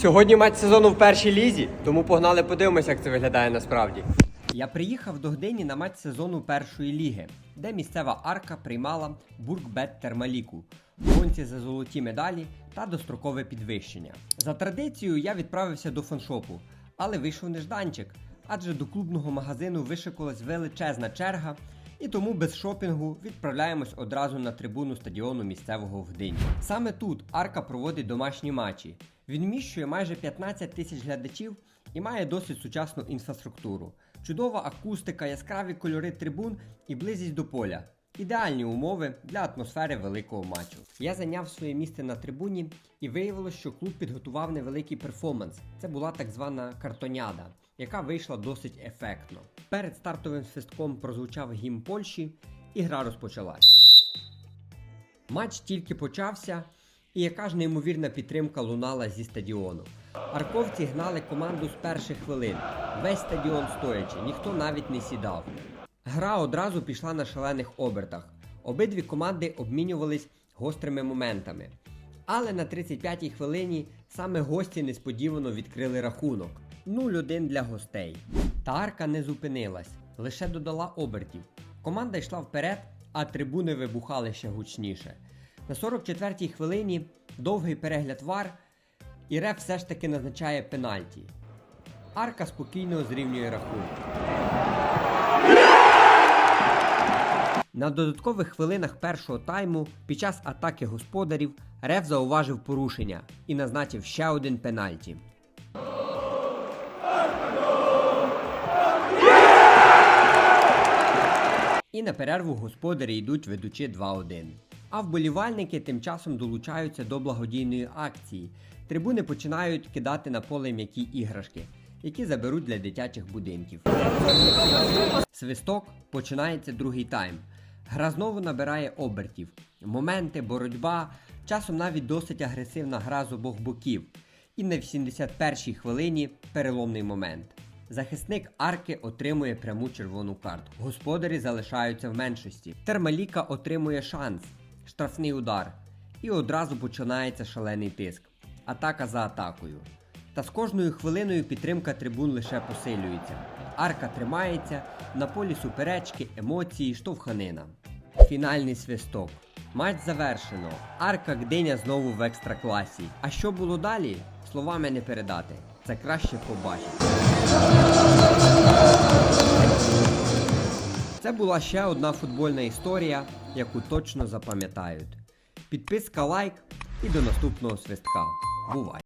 Сьогодні матч сезону в першій лізі, тому погнали подивимося, як це виглядає насправді. Я приїхав до Гдині на матч сезону першої ліги, де місцева арка приймала Бургбет Термаліку гонці за золоті медалі та дострокове підвищення. За традицією я відправився до фаншопу, але вийшов нежданчик, адже до клубного магазину вишикувалась величезна черга, і тому без шопінгу відправляємось одразу на трибуну стадіону місцевого в Гдині. Саме тут Арка проводить домашні матчі. Він вміщує майже 15 тисяч глядачів і має досить сучасну інфраструктуру. Чудова акустика, яскраві кольори трибун і близькість до поля. Ідеальні умови для атмосфери великого матчу. Я зайняв своє місце на трибуні і виявилось, що клуб підготував невеликий перформанс. Це була так звана картоняда, яка вийшла досить ефектно. Перед стартовим свистком прозвучав гімн Польщі, і гра розпочалась. Матч тільки почався, і яка ж неймовірна підтримка лунала зі стадіону. Арковці гнали команду з перших хвилин. Весь стадіон стоячи, ніхто навіть не сідав. Гра одразу пішла на шалених обертах. Обидві команди обмінювались гострими моментами. Але на 35-й хвилині саме гості несподівано відкрили рахунок 0-1 для гостей. Та арка не зупинилась, лише додала обертів. Команда йшла вперед, а трибуни вибухали ще гучніше. На 44-й хвилині довгий перегляд вар, і реф все ж таки назначає пенальті. Арка спокійно зрівнює рахунок. На додаткових хвилинах першого тайму під час атаки господарів Реф зауважив порушення і назначив ще один пенальті. І на перерву господарі йдуть ведучи 2-1. А вболівальники тим часом долучаються до благодійної акції. Трибуни починають кидати на поле м'які іграшки, які заберуть для дитячих будинків. Свисток починається другий тайм. Гра знову набирає обертів. Моменти, боротьба, часом навіть досить агресивна гра з обох боків. І на 81-й хвилині переломний момент. Захисник арки отримує пряму червону картку. Господарі залишаються в меншості. Термаліка отримує шанс, штрафний удар. І одразу починається шалений тиск. Атака за атакою. Та з кожною хвилиною підтримка трибун лише посилюється. Арка тримається, на полі суперечки, емоції, штовханина. Фінальний свисток. Матч завершено. Арка Гдиня знову в екстракласі. А що було далі? Словами не передати. Це краще побачити. Це була ще одна футбольна історія, яку точно запам'ятають. Підписка, лайк і до наступного свистка. Бувай!